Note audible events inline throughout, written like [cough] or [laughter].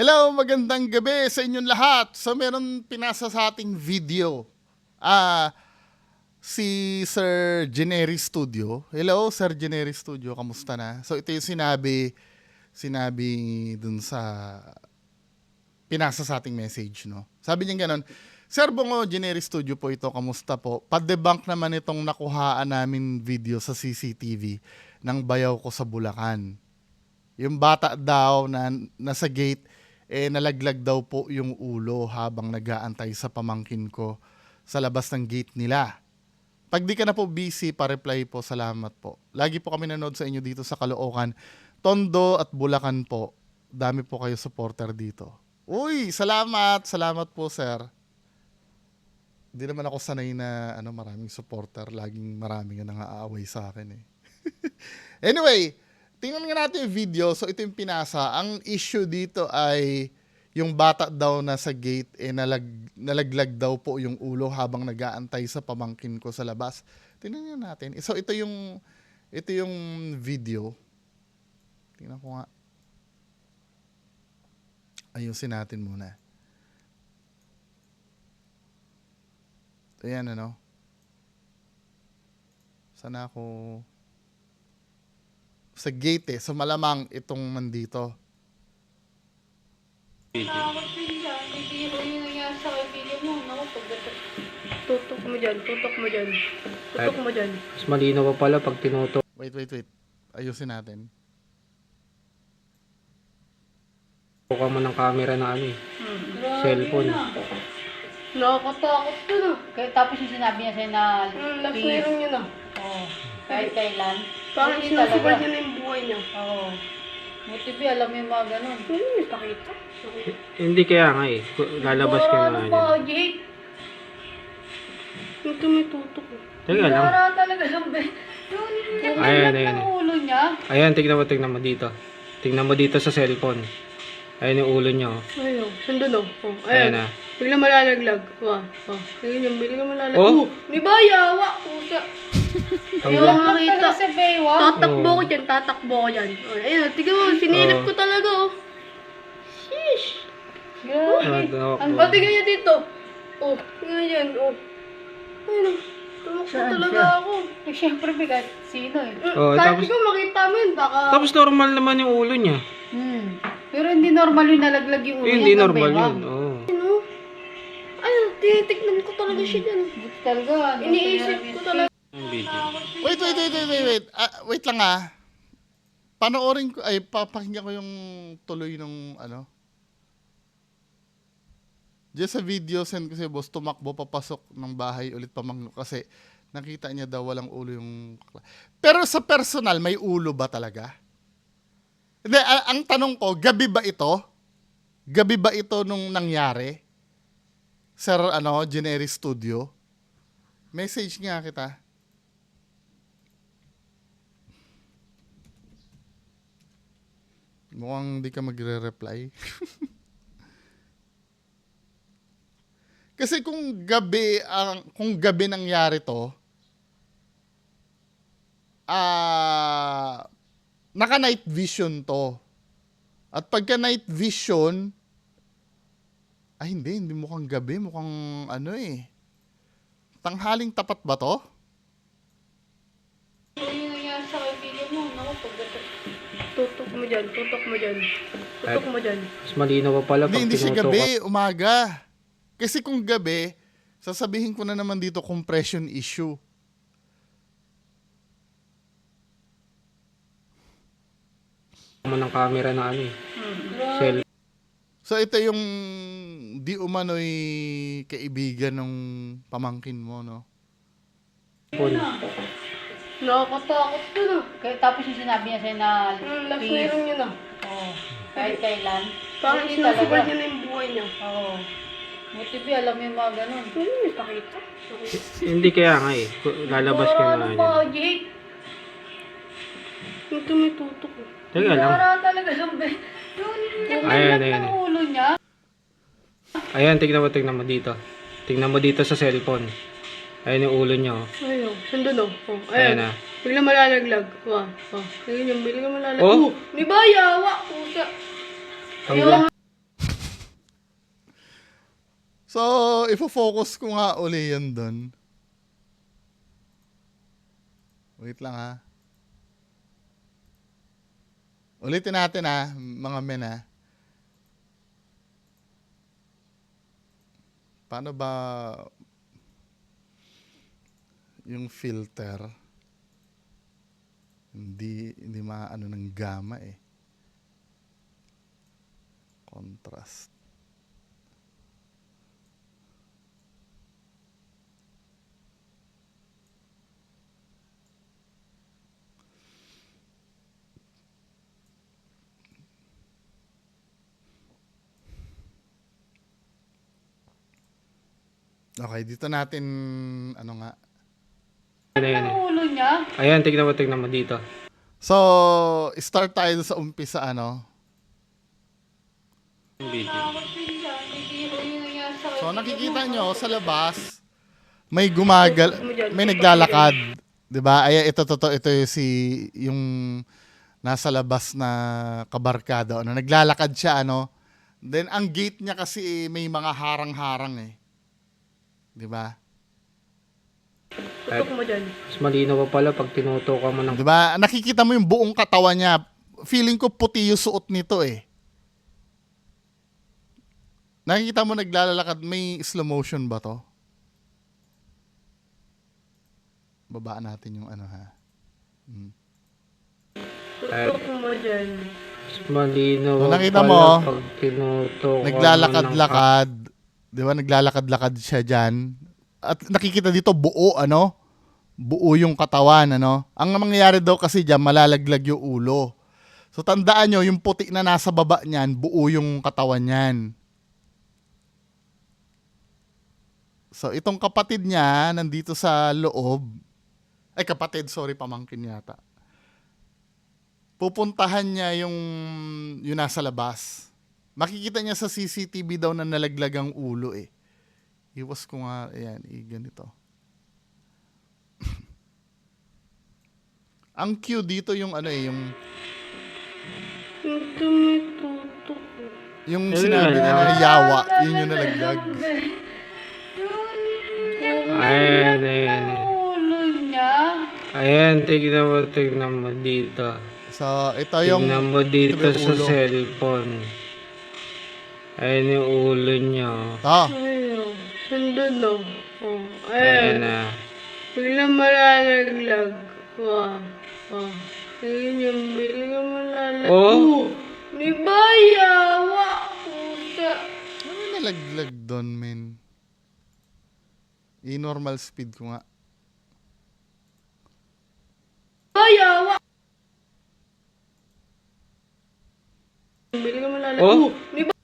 Hello, magandang gabi sa inyong lahat. So meron pinasa sa ating video. Ah, si Sir Generi Studio. Hello, Sir Generi Studio, kamusta na? So ito yung sinabi sinabi dun sa pinasa sa ating message, no? Sabi niya ganun, Sir Bongo, Generi Studio po ito, kamusta po? Pa-debunk naman itong nakuhaan namin video sa CCTV ng bayaw ko sa Bulacan. Yung bata daw na nasa gate, eh nalaglag daw po yung ulo habang nag-aantay sa pamangkin ko sa labas ng gate nila. Pag di ka na po busy, pa-reply po, salamat po. Lagi po kami nanood sa inyo dito sa Caloocan, Tondo at Bulacan po. Dami po kayo supporter dito. Uy, salamat, salamat po sir. Hindi naman ako sanay na ano, maraming supporter. Laging maraming nga nang-aaway sa akin eh. [laughs] anyway, tingnan nga natin yung video. So ito yung pinasa. Ang issue dito ay yung bata daw na sa gate eh nalag, nalaglag daw po yung ulo habang nag-aantay sa pamangkin ko sa labas. Tingnan nga natin. So ito yung ito yung video. Tingnan ko nga. Ayusin natin muna. Ayan ano. Sana ako sa gate eh. So malamang itong nandito. Tutok mo dyan, tutok mo dyan. Tutok mo dyan. Mas malinaw pa pala pag tinutok Wait, wait, wait. Ayusin natin. ka mo ng camera na ano eh. Grabe Cellphone. ah. Nakakatakot ka na. Kaya, tapos yung sinabi niya sa'yo na Hmm, last na yun yun ah. Oo. Kahit kailan. Parang sinusugal talaga. niya na yung buhay niya. Oo. Buti ba, alam mo yung mga ganun. Ano yung pakita? Hindi kaya nga eh. Lalabas ka na. ano pa, Jake? Ito may tutok eh. Teka lang. Para talaga lang, be. Yung Ayan, ayan, ng ulo niya. Ayan, tignan mo, tignan mo dito. Tignan mo dito sa cellphone. Ayan yung ulo niya. oh. Ayun, sandun oh. oh Ayan ayan. ah. Bigla malalaglag. Wah, oh. Ayun yung bigla malalaglag. Oh? may bayawa. Pusa. [laughs] Ang Ayun, ga- makita. Sa Baywalk. Tatakbo Oh. ko dyan, tatakbo ko dyan. Oh, ayun, tignan mo, sinilip Oh. ko talaga oh. Sheesh. Grabe. Ah, daw- Ang Pati ganyan dito. Oh, ganyan, oh. Ayun, oh. tumakbo Saan talaga siya? ako. Eh, syempre, bigat. Sino eh? Oh, Kahit tapos- ikaw makita mo yun, baka... Tapos normal naman yung ulo niya. Hmm. Pero hindi normal yung nalaglag yung ulo Eh, niya. hindi ng normal Baywalk. yun. Oh. Ano? Ayun, tinitignan ko talaga siya dyan. Buti talaga. ano, Iniisip ko talaga. Wait, wait, wait, wait, wait, wait. Ah, wait lang ah. Panoorin ko, ay papakinggan ko yung tuloy ng ano. Just sa video, send ko si boss, tumakbo papasok ng bahay ulit pamangno kasi nakita niya daw walang ulo yung... Pero sa personal, may ulo ba talaga? Hindi, ang tanong ko, gabi ba ito? Gabi ba ito nung nangyari? Sir, ano, Generi Studio? Message nga kita. Mukhang di ka magre-reply. [laughs] Kasi kung gabi ang kung gabi nangyari to, ah naka night vision to. At pagka night vision, ay hindi, hindi mukhang gabi, mukhang ano eh. Tanghaling tapat ba to? Tutok mo dyan, tutok mo dyan. Tutok mo dyan. Mas malinaw pa pala Hindi, pag hindi siya tinutok gabi, umaga. Kasi kung gabi, sasabihin ko na naman dito compression issue. mo ng camera na ano eh. Cell. So ito yung di umano'y kaibigan ng pamangkin mo, no? phone. Nakakatakot ka na. Kaya, tapos yung sinabi niya sa'yo na Hmm, last na yun yun ah. Oo. Kahit kailan. Parang Buti talaga. niya na yung buhay niya. Oo. Buti ba, alam mo yung mga ganun. Ano yung pakita? Hindi kaya nga eh. Lalabas ka Para na. ano pa, Jake? Ito may tutok eh. Teka lang. Para talaga lang, be. Yung Ayan, naglag ayan, ng ayan. ulo niya. Ayan, tignan mo, tignan mo dito. Tignan mo dito sa cellphone. Ayun yung ulo niya. Oh. Ayun, oh, oh, nandun oh. oh. Ayun. Ayun na. Bigla malalaglag. Wah, oh. Ayun yung bigla malalaglag. Oh! oh ni Baya, ah. wa, puta. Ayun. So, ifo-focus ko nga uli yun dun. Wait lang ha. Ulitin natin ha, mga men ha. Paano ba yung filter? Hindi hindi maano ng gamma eh. Contrast. Okay, dito natin ano nga. Ayan, ayan, Ang ulo niya. Ayan, tignan mo, tignan mo dito. So, start tayo sa umpisa ano. So, nakikita nyo sa labas, may gumagal, may naglalakad. 'Di ba? Ay, ito, ito, ito, yung si, yung nasa labas na kabarkada. Ano, naglalakad siya, ano. Then, ang gate niya kasi eh, may mga harang-harang eh. 'Di ba? Tutok mo dyan. Mas malinaw pa pala pag tinutukan mo ng... 'Di ba? Nakikita mo yung buong katawan niya. Feeling ko puti yung suot nito eh. Nakikita mo naglalakad, may slow motion ba to? Babaan natin yung ano ha. Tutok mo dyan. Mas malinaw So, pa nakita pala mo, pag tinutukan mo ng... Naglalakad-lakad. 'Di ba? Naglalakad-lakad siya diyan. At nakikita dito buo ano? Buo yung katawan ano? Ang mangyayari daw kasi diyan malalaglag yung ulo. So tandaan nyo, yung puti na nasa baba niyan, buo yung katawan niyan. So itong kapatid niya nandito sa loob. Ay kapatid, sorry, pamangkin yata. Pupuntahan niya yung yung nasa labas. Makikita niya sa CCTV daw na nalaglag ang ulo eh. Iwas ko nga, ayan, eh, ganito. [laughs] ang cue dito yung ano eh, yung Yung sinabi niya na yawa, yun yung nalaglag. Ayan, ayan. Ayan, tignan mo, tignan mo dito. So, ito yung Tignan mo dito ito sa cellphone. Ayan yung ulo niya. Ah, Ayun. Nandun no. Oh. Ayan Ayan. na. Biglang malalaglag. Wow. Wow. Ayun yung biglang malalaglag. Oh! Di ba yawa? Puta. ano nalaglag doon, men? I-normal speed ko nga. Ba yawa? Biglang malalaglag. Oh! Di ba?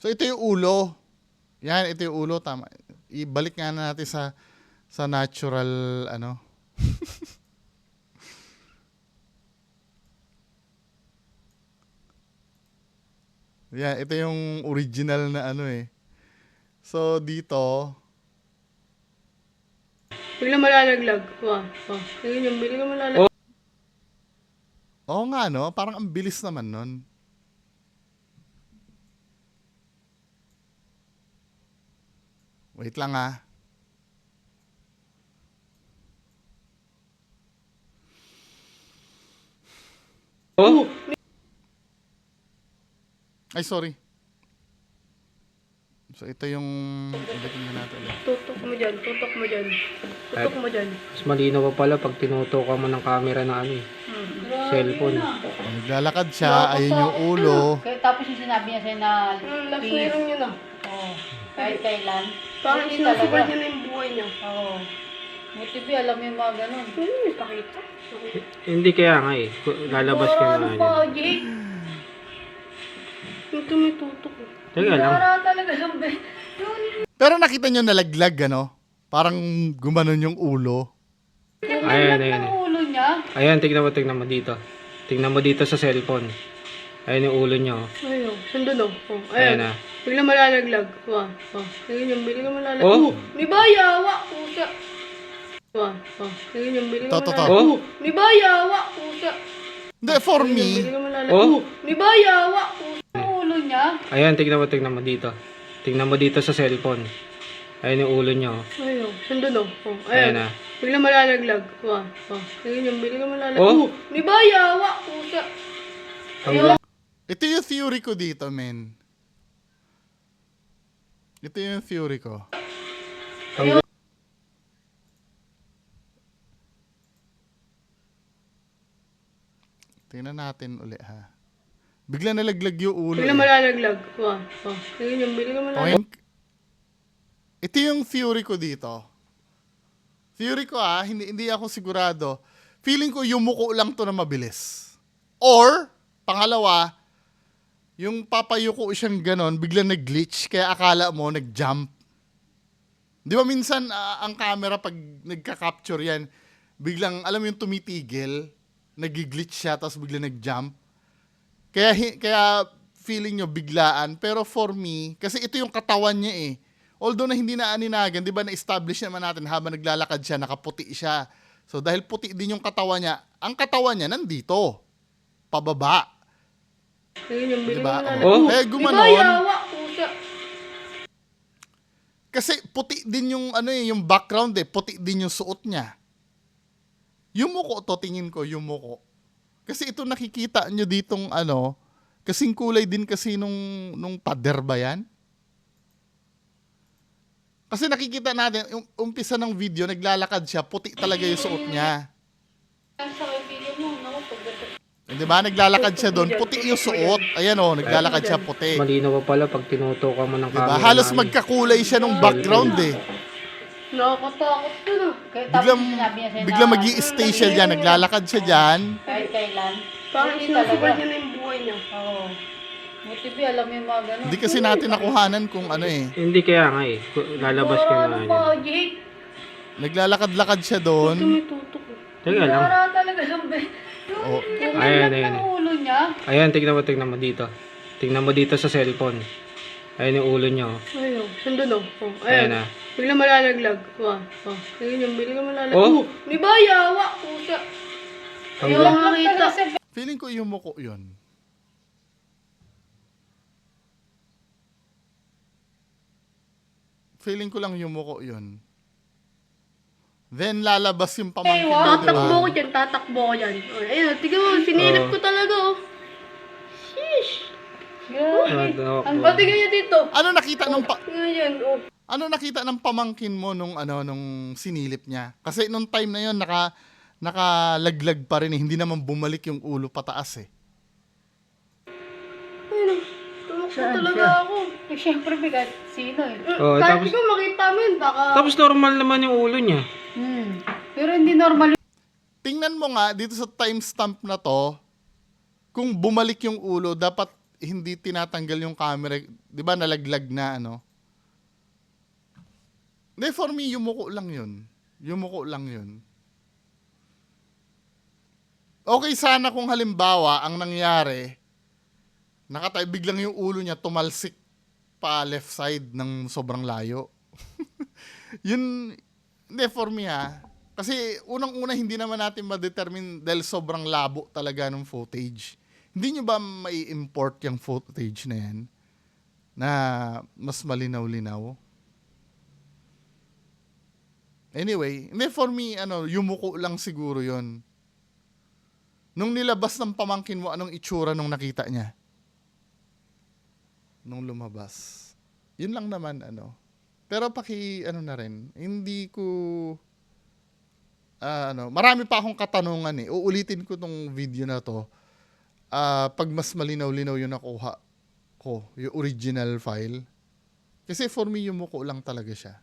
So, ito yung ulo. Yan, ito yung ulo. Tama. Ibalik nga natin sa sa natural, ano. [laughs] Yan, ito yung original na ano eh. So, dito, Biglang malalaglag. Wow. Wow. Ayun yung biglang malalaglag. oo nga no, parang ang bilis naman nun. Wait lang ah. Oh! Ay, sorry. So, ito yung... Ulitin na natin ulit. Tutok mo dyan. Tutok mo dyan. Tutok mo dyan. Mas malinaw pa pala pag tinutukan mo ng camera na ano eh. Cellphone. O, naglalakad siya, ayun yung ulo. Kaya tapos yung sinabi niya sa'yo na Hmm, last na yun yun ah. oh, kahit kailan. Parang Buti sinusugal talaga. niya na yung buhay niya. Oo. Buti ba, alam mo yung mga ganun. Ano yung pakita? Hindi kaya nga eh. Lalabas ka na. nang yan. magic. Yung tumitutok eh. Teka lang. Talaga yung be- Yun. Pero nakita nyo nalaglag, ano? Parang gumanon yung ulo. Ayan, ayan. Ang ulo niya. Ayan, tignan mo, tignan mo dito. Tignan mo dito sa cellphone. Ayan yung ulo niya. oh. Ayun. Nandun oh. oh. Ayan Ayan. na. Biglang malalaglag. Wow. Wow. Ayun yung biglang malalaglag. Oh! Di ba yawa? Puta. Wow. Wow. Ayun yung to. malalaglag. Oh! Di ba yawa? Puta. Hindi, for Ayun yung me. Oh! Di ba yawa? Puta. Ang ulo niya. Ayan, tignan mo, tignan mo dito. Tignan mo dito sa cellphone. Ayan yung ulo niya. oh. Ayun. Nandun, oh. oh. Ayan Ayan. na. Biglang malalaglag. Wow. Oh. Ayun yung biglang malalaglag. Oh. Oh. May bayawa. Pusa. Ang Ito yung theory ko dito, men. Ito yung theory ko. Tingnan natin uli ha. Bigla nalaglag yung ulo. Biglang eh. malalaglag. Wow. Oh. Ayun yung biglang malalaglag. Oink. Ito yung theory ko dito. Theory ko ah, hindi, hindi ako sigurado. Feeling ko yumuko lang to na mabilis. Or, pangalawa, yung papayuko siyang ganon, biglang nag-glitch, kaya akala mo nag-jump. Di ba minsan ah, ang camera pag nagka-capture yan, biglang, alam yung tumitigil, nag-glitch siya, tapos biglang nag-jump. Kaya, kaya feeling nyo biglaan. Pero for me, kasi ito yung katawan niya eh. Although na hindi na aninagan, di ba na-establish naman natin habang naglalakad siya, nakaputi siya. So dahil puti din yung katawan niya, ang katawan niya nandito. Pababa. Ayun yung Di biglang ba? malalaglag. Oh. May gumanon. Pusa. Kasi puti din yung ano eh, yung background eh, puti din yung suot niya. Yung muko to, tingin ko, yung muko. Kasi ito nakikita nyo ditong ano, kasing kulay din kasi nung, nung pader ba yan? Kasi nakikita natin, yung umpisa ng video, naglalakad siya, puti talaga yung suot niya. Sa kaibigan mo, naku, pagdating. Eh, Di ba? Naglalakad siya doon, puti yung suot. Ayan o, naglalakad siya puti. malinaw pa pala pag tinutukan mo ng camera. Halos namin. magkakulay siya nung background eh. Nakakatakot. Kaya tapos Biglang, biglang na mag stay siya dyan, naglalakad siya dyan. kahit kailan. Parang talaga. niya na yung buhay niya. Oo. Buti ba, alam mo yung mga ganun. Hindi kasi natin nakuhanan kung ano eh. Hindi kaya nga eh. Lalabas ka na. magic. Naglalakad-lakad siya Ito doon. may tutok. oh. Teka lang. Wala talaga yung yung Oh. Ayan, ayan, ulo niya. Ayan, tignan mo, tignan mo dito. Tignan mo dito sa cellphone. Ayan yung ulo niya. oh. Ayun, nandun oh. oh. Ayan Ayan. na. Biglang malalaglag. Wow. Oh. Ayun yung biglang malalaglag. Oh. Oh. May bayawa. Pusa. Ang Ayun lang makita. Talaga si Feeling ko yung muko yun. Feeling ko lang yung muko yun. Then lalabas yung pamangkin mo, di Tatakbo ko dyan, tatakbo ko dyan. Oh, ayun, tignan mo, sinilip Oh. ko talaga oh. Sheesh. Grabe. Ano, Ang ba't niya dito? Ano nakita nung pa- Ngayon, oh. ano nakita ng pamangkin mo nung ano nung sinilip niya? Kasi nung time na yon naka nakalaglag pa rin eh. Hindi naman bumalik yung ulo pataas eh. Tumakbo Saan talaga siya? ako. Eh, syempre, bigat. Sino eh? Mm, Oh, Kahit tapos- ikaw makita mo yun, baka... Tapos normal naman yung ulo niya. Hmm. Pero hindi normal Tingnan mo nga dito sa timestamp na to, kung bumalik yung ulo, dapat hindi tinatanggal yung camera. Di ba nalaglag na ano? Hindi, for me, yumuko lang yun. Yumuko lang yun. Okay sana kung halimbawa, ang nangyari, nakatay, biglang yung ulo niya tumalsik pa left side ng sobrang layo. [laughs] yun, hindi, for me ha. Kasi unang-una hindi naman natin ma-determine dahil sobrang labo talaga ng footage. Hindi nyo ba mai import yung footage na yan? Na mas malinaw-linaw? Anyway, hindi for me, ano, yumuko lang siguro yon Nung nilabas ng pamangkin mo, anong itsura nung nakita niya? Nung lumabas. Yun lang naman, ano. Pero paki, ano na rin, hindi ko, ah, ano, marami pa akong katanungan eh. Uulitin ko tong video na to. Ah, pag mas malinaw-linaw yung nakuha ko, yung original file. Kasi for me, yung muko lang talaga siya.